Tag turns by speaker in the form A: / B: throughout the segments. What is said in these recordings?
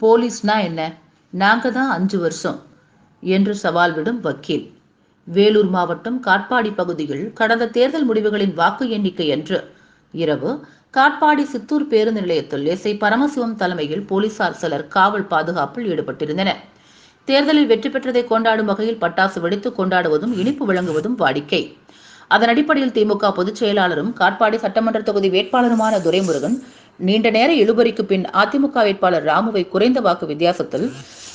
A: போலீஸ்னா என்ன? நாங்க தான் அஞ்சு வருஷம். என்று சவால் விடும் வக்கீல். வேலூர் மாவட்டம் காட்பாடி பகுதியில் கடந்த தேர்தல் முடிவுகளின் வாக்கு எண்ணிக்கை அன்று இரவு காட்பாடி சித்தூர் பேருந்து நிலையத்தில் எஸ்ஐ பரமசிவம் தலைமையில் போலீசார் சிலர் காவல் பாதுகாப்பில் ஈடுபட்டிருந்தனர். தேர்தலில் வெற்றி பெற்றதை கொண்டாடும் வகையில் பட்டாசு வெடித்து கொண்டாடுவதும் இனிப்பு வழங்குவதும் வாடிக்கை. அதன் அடிப்படையில் திமுக பொதுச் செயலாளரும் காட்பாடி சட்டமன்ற தொகுதி வேட்பாளருமான துரைமுருகன் நீண்ட நேர இழுபறிக்கு பின் அதிமுக வேட்பாளர் ராமுவை குறைந்த வாக்கு வித்தியாசத்தில்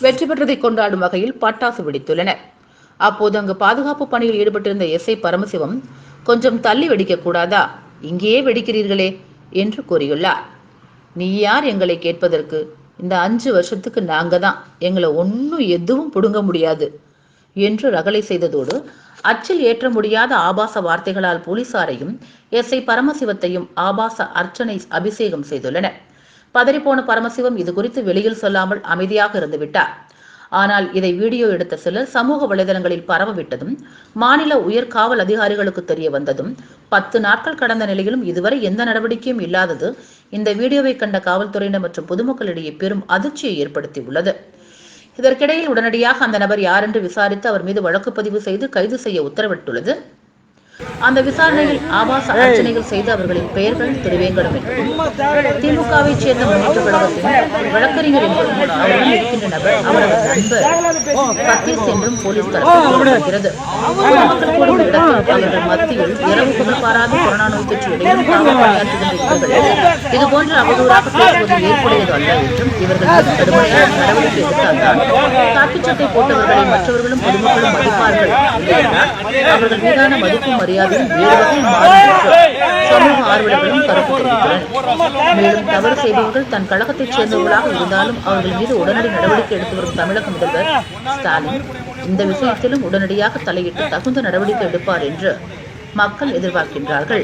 A: வெற்றி பெற்றதை கொண்டாடும் வகையில் பட்டாசு வெடித்துள்ளனர். அப்போது அங்கு பாதுகாப்பு பணியில் ஈடுபட்டிருந்த எஸ்ஐ பரமசிவம் கொஞ்சம் தள்ளி வெடிக்க கூடாதா? இங்கேயே வெடிக்கிறீர்களே என்று கூறியுள்ளார். நீ யார் எங்களை கேட்பதற்கு? இந்த அஞ்சு வருஷத்துக்கு நாங்க தான் எங்களை ஒன்றும் எதுவும் புடுங்க முடியாது. என்று ரகளை செய்ததோடு அச்சில் ஏற்ற முடியாத ஆபாச வார்த்தைகளால் போலீசாரையும் எஸ்ஐ பரமசிவத்தையும் ஆபாச அர்ச்சனை அபிஷேகம் செய்துள்ளனர் பதறிப்போன பரமசிவம் இது குறித்து வெளியில் சொல்லாமல் அமைதியாக இருந்துவிட்டார் ஆனால் இதை வீடியோ எடுத்த சிலர் சமூக வலைதளங்களில் பரவவிட்டதும் மாநில உயர் காவல் அதிகாரிகளுக்கு தெரிய வந்ததும் பத்து நாட்கள் கடந்த நிலையிலும் இதுவரை எந்த நடவடிக்கையும் இல்லாதது இந்த வீடியோவை கண்ட காவல்துறையினர் மற்றும் பொதுமக்களிடையே பெரும் அதிர்ச்சியை ஏற்படுத்தியுள்ளது. இதற்கிடையில் உடனடியாக அந்த நபர் யார் என்று விசாரித்து அவர் மீது வழக்கு பதிவு செய்து கைது செய்ய உத்தரவிட்டுள்ளது. அந்த விசாரணையில் ஆபாச அர்ச்சனைகள் செய்து அவர்களின் பெயர்கள் திருவேங்கடம் என்பதும் திமுகவை சேர்ந்த முன்னேற்ற கழகத்தின் வழக்கறிஞர் அவருடன் இருக்கின்ற நபர் அவரது நண்பர் சதீஷ் என்றும் போலீஸ் தரப்பில் பொதுமக்கள் கூடும் இடத்தில் அவர்கள் மத்தியில் இரவு பகல் பாராத கொரோனா நோய் தொற்று பணியாற்றுகின்ற இதுபோன்ற அவதூறாக பேசுவது ஏற்புடையது அல்ல என்றும் இவர்கள் மீது கடுமையான நடவடிக்கை எடுத்தால்தான் காக்கிச் சட்டை போட்டவர்களை மற்றவர்களும் பொதுமக்களும் மதிப்பார்கள் அவர்கள் மீதான மதிப்பும் மரியாதையும் சமூக ஆர்வலர்களும் கருத்து மேலும் தவறு செய்பவர்கள் தன் கழகத்தைச் சேர்ந்தவர்களாக இருந்தாலும் அவர்கள் மீது உடனடி நடவடிக்கை எடுத்து வரும் தமிழக முதல்வர் ஸ்டாலின் இந்த விஷயத்திலும் உடனடியாக தலையிட்டு தகுந்த நடவடிக்கை எடுப்பார் என்று மக்கள் எதிர்பார்க்கின்றார்கள்.